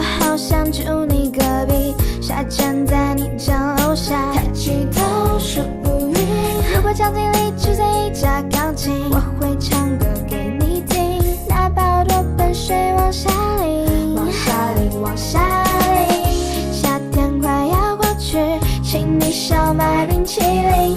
我好想住你隔壁，下站在你家楼下，抬起头数乌云。如果场景里只剩一架钢琴，我会唱歌给你听，那包多盆水往下淋，往下淋，往下淋。夏天快要过去，请你少买冰淇淋，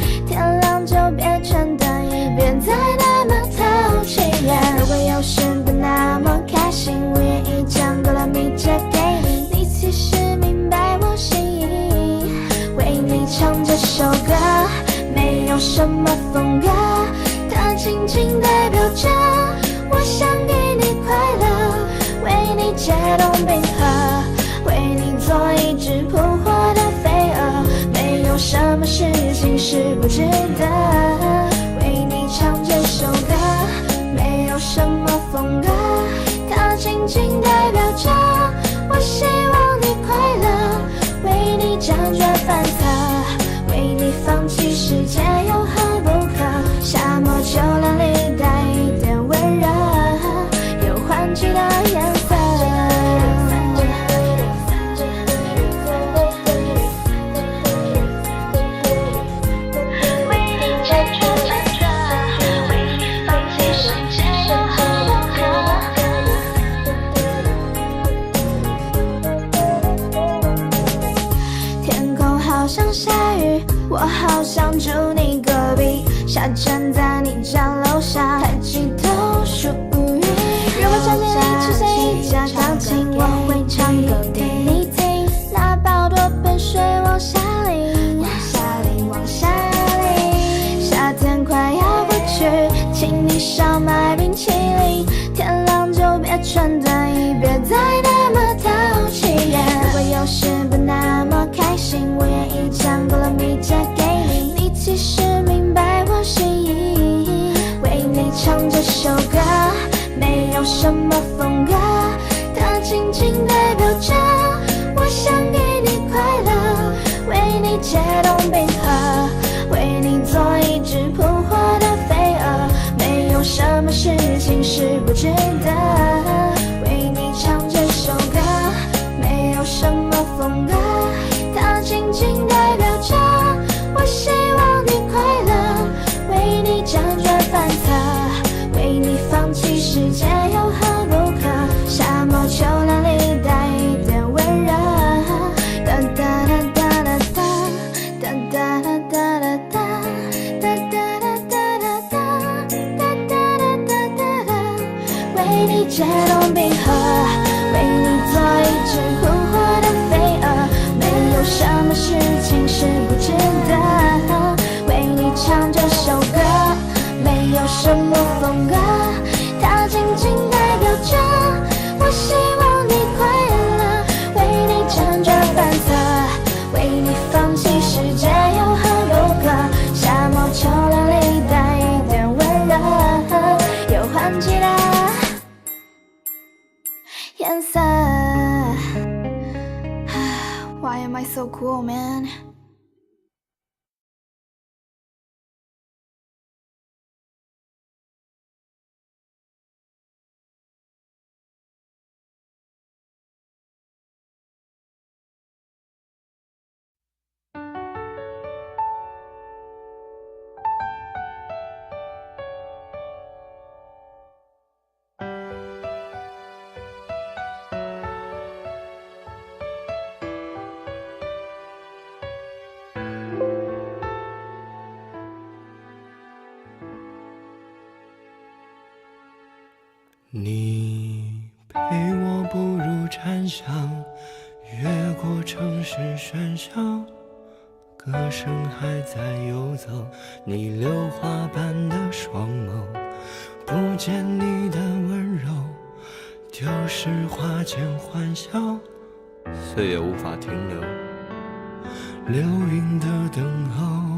什么风格，它仅仅代表着我想给你快乐，为你解冻冰河，为你做一只扑火的飞蛾，没有什么事情是不值得，为你唱这首歌。没有什么风格，它仅仅代表着我希望你快乐，为你辗转反侧，好像下雨，我好想住你隔壁，下站在你家楼下，抬起头数乌云。如果场景里只剩一架钢琴，我会唱歌给你听，那包多盆水往下淋，往下淋，往下淋。夏天快要过去，请你少买冰淇淋，天亮就别穿短衣，别再那么淘气。如果有时不那么我愿意将菠萝蜜借给你，你其实明白我心意，为你唱这首歌，没有什么风格，它仅仅代表着我想给你快乐，为你解冻冰河，为你做一只扑火的飞蛾，没有什么事情是不值得，解冻冰河，为你做一只 am I so cool, man? 你陪我步入禅香，越过城市喧嚣，歌声还在游走，你榴花般的双眸，不见你的温柔，丢失花间欢笑，岁月无法停留，流云的等候。